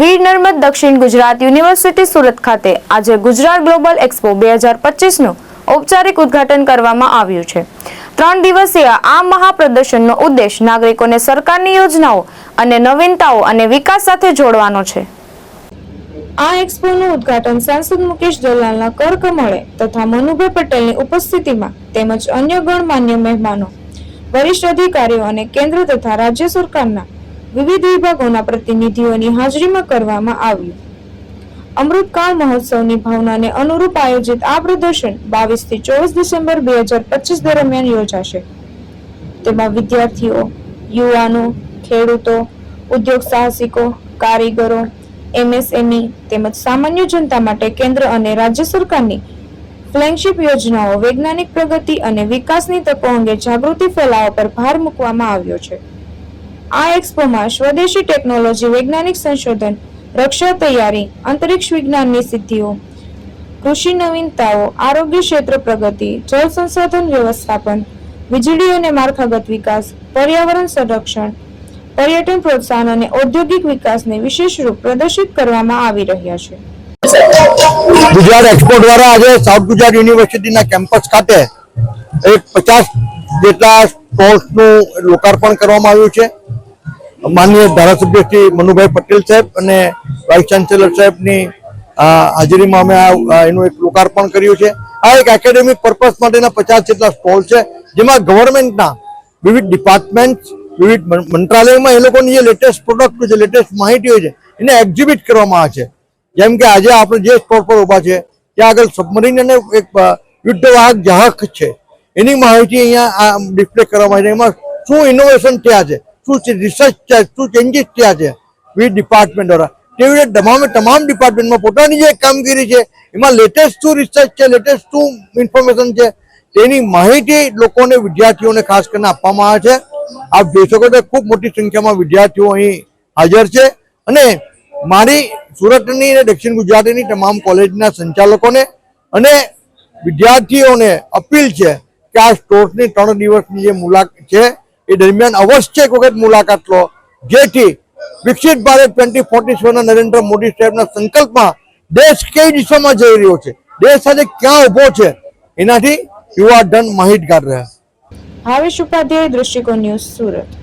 વીર નર્મદ દક્ષિણ ગુજરાત યુનિવર્સિટી સુરત ખાતે આજે ગુજરાત ગ્લોબલ એક્સપો બે હજાર પચીસનું ઔપચારિક ઉદ્ઘાટન કરવામાં આવ્યું છે. ત્રણ દિવસીય આ મહાપ્રદર્શનનો ઉદ્દેશ નાગરિકોને સરકારની યોજનાઓ અને નવીનતાઓ અને વિકાસ સાથે જોડવાનો છે. આ એક્સપોનું ઉદ્ઘાટન સાંસદ મુકેશ દલાલના કર કમળે તથા મનુભાઈ પટેલની ઉપસ્થિતિમાં તેમજ અન્ય ગણમાન્ય મહેમાનો, વરિષ્ઠ અધિકારીઓ અને કેન્દ્ર તથા રાજ્ય સરકારના વિવિધ વિભાગોના પ્રતિનિધિઓની હાજરીમાં કરવામાં આવ્યું. અમૃતકાળ મહોત્સવની ભાવનાને અનુરૂપ આયોજિત આ પ્રદર્શન બાવીસથી ચોવીસ ડિસેમ્બર બે હજાર પચીસ દરમિયાન યોજાશે. તેમાં વિદ્યાર્થીઓ, યુવાનો, ખેડૂતો, ઉદ્યોગ સાહસિકો, કારીગરો, એમએસએમઈ તેમજ સામાન્ય જનતા માટે કેન્દ્ર અને રાજ્ય સરકારની ફ્લેગશિપ યોજનાઓ વૈજ્ઞાનિક પ્રગતિ અને વિકાસની તકો અંગે જાગૃતિ ફેલાવવા પર ભાર મૂકવામાં આવ્યો છે. આ એક્સપોમાં સ્વદેશી ટેકનોલોજી, વૈજ્ઞાનિક સંશોધન, રક્ષા તૈયારી, અંતરિક્ષ વિજ્ઞાનની સિદ્ધિઓ, કૃષિ નવીનતાઓ, આરોગ્ય ક્ષેત્ર પ્રગતિ, જળ સંસાધન વ્યવસ્થાપન, વીજળી અને માળખાગત વિકાસ, પર્યાવરણ સંરક્ષણ, પર્યટન પ્રોત્સાહન અને ઔદ્યોગિક વિકાસને વિશેષ રૂપ પ્રદર્શિત કરવામાં આવી રહ્યા છે. ગુજરાત એક્સપો દ્વારા આજે સાઉથ ગુજરાત યુનિવર્સિટીના કેમ્પસ ખાતે એક પચાસ જેટલા સ્ટોલ્સનું લોકાર્પણ કરવામાં આવ્યું છે. માનનીય ધારાસભ્ય શ્રી મનુભાઈ પટેલ સાહેબ અને વાઇસ ચાન્સેલર સાહેબની હાજરીમાં અમે આ એનું એક લોકાર્પણ કર્યું છે. આ એક એકેડેમિક પર્પઝ માટેના પચાસ જેટલા સ્ટોલ છે, જેમાં ગવર્મેન્ટના વિવિધ ડિપાર્ટમેન્ટ વિવિધ મંત્રાલયમાં એ લોકોની જે લેટેસ્ટ પ્રોડક્ટ છે, લેટેસ્ટ માહિતી હોય છે, એને એક્ઝિબિટ કરવામાં આવે છે. જેમ કે આજે આપણે જે સ્ટોલ પર ઊભા છે, ત્યાં આગળ સબમરીન અને એક યુદ્ધવાહક જહાજ છે. એની માહિતી અહીંયા, આ, ડિસ્પ્લે કરવામાં આવી છે. એમાં શું ઇનોવેશન થયા છે? શું રિસર્ચ છે, શું ચેન્જીસ થયા છે? વિવિધ ડિપાર્ટમેન્ટ દ્વારા તેવી રીતે તમામે તમામ ડિપાર્ટમેન્ટમાં પોતાની જે કામગીરી છે, એમાં લેટેસ્ટ શું રિસર્ચ છે લેટેસ્ટ શું ઇન્ફોર્મેશન છે, તેની માહિતી લોકોને વિદ્યાર્થીઓને ખાસ કરીને આપવામાં આવે છે. આપ જોઈ શકો તો ખૂબ મોટી સંખ્યામાં વિદ્યાર્થીઓ અહીં હાજર છે. અને મારી સુરતની અને દક્ષિણ ગુજરાતની તમામ કોલેજના સંચાલકોને અને વિદ્યાર્થીઓને અપીલ છે કે આ સ્ટોર્સની ત્રણ દિવસની જે મુલાકાત છે એ દરમિયાન અવશ્ય એક વખત મુલાકાત લો. જેથી વિકસિત ભારત ટ્વેન્ટી ફોર્ટી સેવનના નરેન્દ્ર મોદી સાહેબના સંકલ્પમાં દેશ કઈ દિશામાં જઈ રહ્યો છે? દેશ સાથે ક્યાં ઊભો છે? એનાથી યુવા ધન માહિતગાર રહે. ભાવેશ ઉપાધ્યાય દૃષ્ટિકોણ ન્યૂઝ, સુરત.